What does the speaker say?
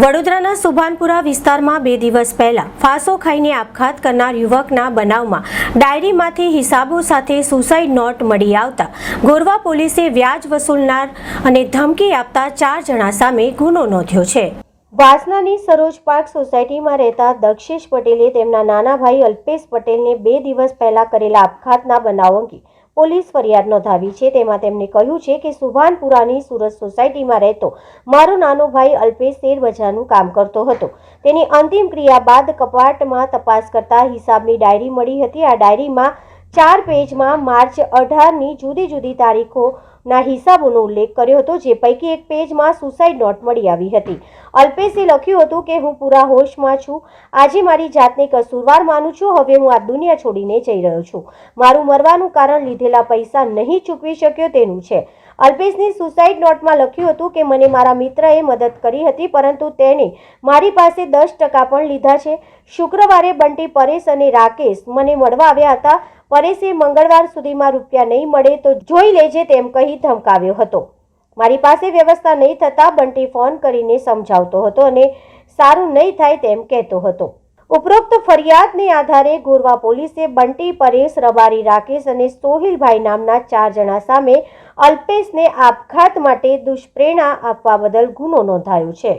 વડોદરાના સુભાનપુરા વિસ્તારમાં બે દિવસ પહેલા ફાંસો ખાઈને આપઘાત કરનાર યુવકના બનાવમાં ડાયરીમાંથી હિસાબો સાથે સુસાઇડ નોટ મળી આવતા ગોરવા પોલીસે વ્યાજ વસૂલનાર અને ધમકી આપતા ચાર જણા સામે ગુનો નોંધ્યો છે. વાસનાની સરોજ પાર્ક સોસાયટીમાં રહેતા દક્ષેશ પટેલે તેમના નાના ભાઈ અલ્પેશ પટેલને બે દિવસ પહેલા કરેલા આપઘાતના બનાવ અંગે પોલીસ ફરિયાદ નોંધાવી છે. તેમાં તેમણે કહ્યું છે કે સુભાનપુરાની સુરત સોસાયટીમાં રહેતો મારો નાનો ભાઈ અલ્પેશ શેરબજારનું કામ કરતો હતો. તેની અંતિમ ક્રિયા બાદ કપાટમાં તપાસ કરતા હિસાબની ડાયરી મળી હતી. આ ડાયરીમાં ચાર પેજમાં માર્ચ અઢારની જુદી જુદી તારીખોના હિસાબોનો ઉલ્લેખ કર્યો હતો, જે પૈકી એક પેજમાં સુસાઇડ નોટ મળી આવી હતી. અલ્પેશે લખ્યું હતું કે હું પૂરા હોશમાં છું. આજે મારી જાતને કસૂરવાર માનું છું. હવે હું આ દુનિયા છોડીને જઈ રહ્યો છું. મારું મરવાનું કારણ લીધેલા પૈસા નહીં ચૂકવી શક્યો તેનું છે. અલ્પેશની સુસાઇડ નોટમાં લખ્યું હતું કે મને મારા મિત્રએ મદદ કરી હતી, પરંતુ તેણે મારી પાસે દસ ટકા પણ લીધા છે. શુક્રવારે બંટી પરેશ અને રાકેશ મને મળવા આવ્યા હતા. પરેશે મંગળવાર સુધીમાં રૂપિયા નહીં મળે તો જોઈ લેજે તેમ કહી ધમકાવ્યો હતો. મારી પાસે વ્યવસ્થા નહીં થતાં બંટી ફોન કરીને સમજાવતો હતો અને સારું નહીં થાય તેમ કહેતો હતો. ઉપરોક્ત ફરિયાદને આધારે ગોરવા પોલીસે બંટી પરેશ, રબારી રાકેશ અને સોહિલભાઈ નામના ચાર જણા સામે અલ્પેશને આપઘાત માટે દુષ્પ્રેરણા આપવા બદલ ગુનો નોંધાયો છે.